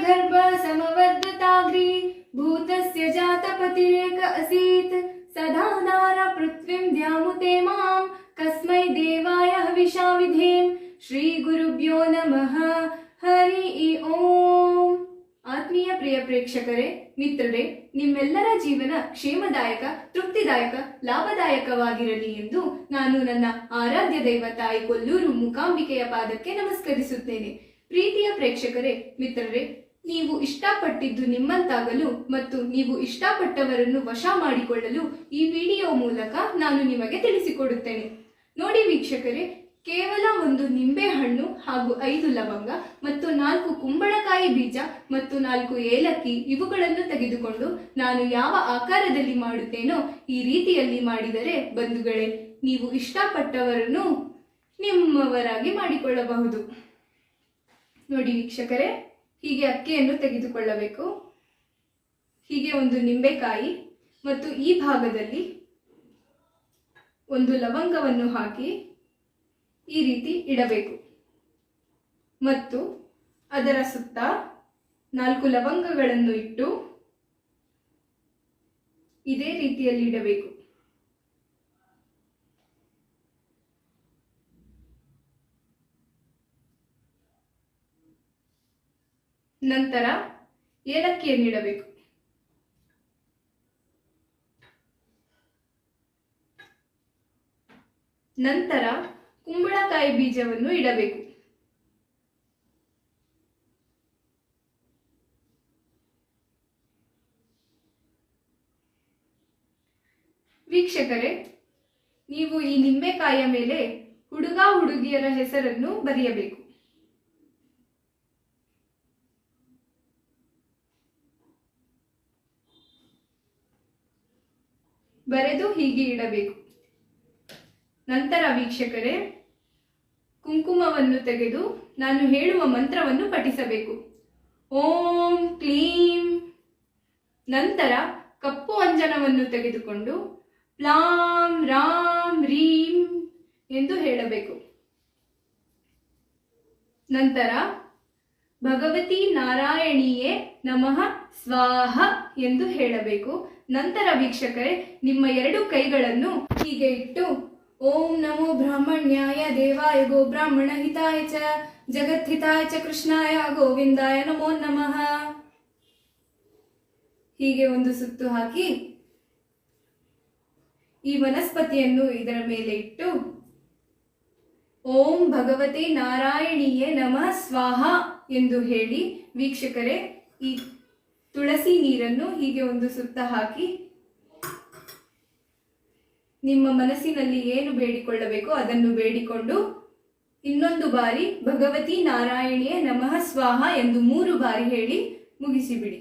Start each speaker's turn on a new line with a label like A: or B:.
A: गर्भ समवर्धताग्री भूतस्य जातपतिरेक असीत् सदा नारा पृथ्वीं द्यामुते मां कस्मै देवाय हविषा विधेम ಶ್ರೀಗುರುಭ್ಯೋ ನಮಃ ಹರಿ ಓಂ ಆತ್ಮೀಯ ಪ್ರಿಯ ಪ್ರೇಕ್ಷಕರೇ ಮಿತ್ರರೇ ನಿಮ್ಮೆಲ್ಲರ ಜೀವನ ಕ್ಷೇಮದಾಯಕ ತೃಪ್ತಿದಾಯಕ ಲಾಭದಾಯಕವಾಗಿರಲಿ ಎಂದು ನಾನು ನನ್ನ ಆರಾಧ್ಯ ದೈವ ತಾಯಿ ಕೊಲ್ಲೂರು ಮೂಕಾಂಬಿಕೆಯ ಪಾದಕ್ಕೆ ನಮಸ್ಕರಿಸುತ್ತೇನೆ ಪ್ರೀತಿಯ ಪ್ರೇಕ್ಷಕರೇ ಮಿತ್ರರೇ ನೀವು ಇಷ್ಟಪಟ್ಟಿದ್ದು ನಿಮ್ಮಂತಾಗಲು ಮತ್ತು ನೀವು ಇಷ್ಟಪಟ್ಟವರನ್ನು ವಶ ಮಾಡಿಕೊಳ್ಳಲು ಈ ವಿಡಿಯೋ ಮೂಲಕ ನಾನು ನಿಮಗೆ ತಿಳಿಸಿಕೊಡುತ್ತೇನೆ. ನೋಡಿ ವೀಕ್ಷಕರೇ, ಕೇವಲ ಒಂದು ನಿಂಬೆಹಣ್ಣು ಹಾಗೂ ಐದು ಲವಂಗ ಮತ್ತು ನಾಲ್ಕು ಕುಂಬಳಕಾಯಿ ಬೀಜ ಮತ್ತು ನಾಲ್ಕು ಏಲಕ್ಕಿ ಇವುಗಳನ್ನು ತೆಗೆದುಕೊಂಡು ನಾನು ಯಾವ ಆಕಾರದಲ್ಲಿ ಮಾಡುತ್ತೇನೋ ಈ ರೀತಿಯಲ್ಲಿ ಮಾಡಿದರೆ ಬಂಧುಗಳೇ, ನೀವು ಇಷ್ಟಪಟ್ಟವರನ್ನು ನಿಮ್ಮವರಾಗಿ ಮಾಡಿಕೊಳ್ಳಬಹುದು. ನೋಡಿ ವೀಕ್ಷಕರೇ ಹೀಗೆ ಅಕ್ಕಿಯನ್ನು ತೆಗೆದುಕೊಳ್ಳಬೇಕು. ಹೀಗೆ ಒಂದು ನಿಂಬೆಕಾಯಿ ಮತ್ತು ಈ ಭಾಗದಲ್ಲಿ ಒಂದು ಲವಂಗವನ್ನು ಹಾಕಿ ಈ ರೀತಿ ಇಡಬೇಕು. ಮತ್ತು ಅದರ ಸುತ್ತ ನಾಲ್ಕು ಲವಂಗಗಳನ್ನು ಇಟ್ಟು ಇದೇ ರೀತಿಯಲ್ಲಿ ಇಡಬೇಕು. ನಂತರ ಏಲಕ್ಕಿಯನ್ನು ಇಡಬೇಕು ನಂತರ ಕುಂಬಳಕಾಯಿ ಬೀಜವನ್ನು ಇಡಬೇಕು. ವೀಕ್ಷಕರೇ, ನೀವು ಈ ನಿಂಬೆಕಾಯಿಯ ಮೇಲೆ ಹುಡುಗ ಹುಡುಗಿಯರ ಹೆಸರನ್ನು ಬರೆಯಬೇಕು. ಬರೆದು ಹೀಗೆ ಇಡಬೇಕು. ನಂತರ ವೀಕ್ಷಕರೇ, ಕುಂಕುಮವನ್ನು ತೆಗೆದು ನಾನು ಹೇಳುವ ಮಂತ್ರವನ್ನು ಪಠಿಸಬೇಕು. ಓಂ ಕ್ಲೀಂ. ನಂತರ ಕಪ್ಪು ಅಂಜನವನ್ನು ತೆಗೆದುಕೊಂಡು ಪ್ಲಾಂ ರಾಮ್ ರೀಂ ಎಂದು ಹೇಳಬೇಕು. ನಂತರ ಭಗವತಿ ನಾರಾಯಣಿಯೇ ನಮಃ, ಸ್ವಾಹ ಎಂದು ಹೇಳಬೇಕು. ನಂತರ ವೀಕ್ಷಕರೇ, ನಿಮ್ಮ ಎರಡು ಕೈಗಳನ್ನು ಹೀಗೆ ಇಟ್ಟು, ಓಂ ನಮೋ ಬ್ರಾಹ್ಮಣ್ಯಾಯ ದೇವಾಯ ಗೋ ಬ್ರಾಹ್ಮಣ ಹಿತಾಯ ಚ ಜಗದ್ಹಿತಾಯ ಚ ಕೃಷ್ಣಾಯ ಗೋವಿಂದಾಯ ನಮೋ ನಮಃ. ಹೀಗೆ ಒಂದು ಸುತ್ತು ಹಾಕಿ, ಈ ವನಸ್ಪತಿಯನ್ನು ಇದರ ಮೇಲೆ ಇಟ್ಟು, ಓಂ ಭಗವತಿ ನಾರಾಯಣಿಯೇ ನಮಃ, ಸ್ವಾಹ ಎಂದು ಹೇಳಿ ವೀಕ್ಷಕರೇ, ಈ ತುಳಸಿ ನೀರನ್ನು ಹೀಗೆ ಒಂದು ಸುತ್ತ ಹಾಕಿ ನಿಮ್ಮ ಮನಸ್ಸಿನಲ್ಲಿ ಏನು ಬೇಡಿಕೊಳ್ಳಬೇಕೋ ಅದನ್ನು ಬೇಡಿಕೊಂಡು ಇನ್ನೊಂದು ಬಾರಿ ಭಗವತಿ ನಾರಾಯಣಿಯೇ ನಮಃ ಸ್ವಾಹ ಎಂದು ಮೂರು ಬಾರಿ ಹೇಳಿ ಮುಗಿಸಿಬಿಡಿ.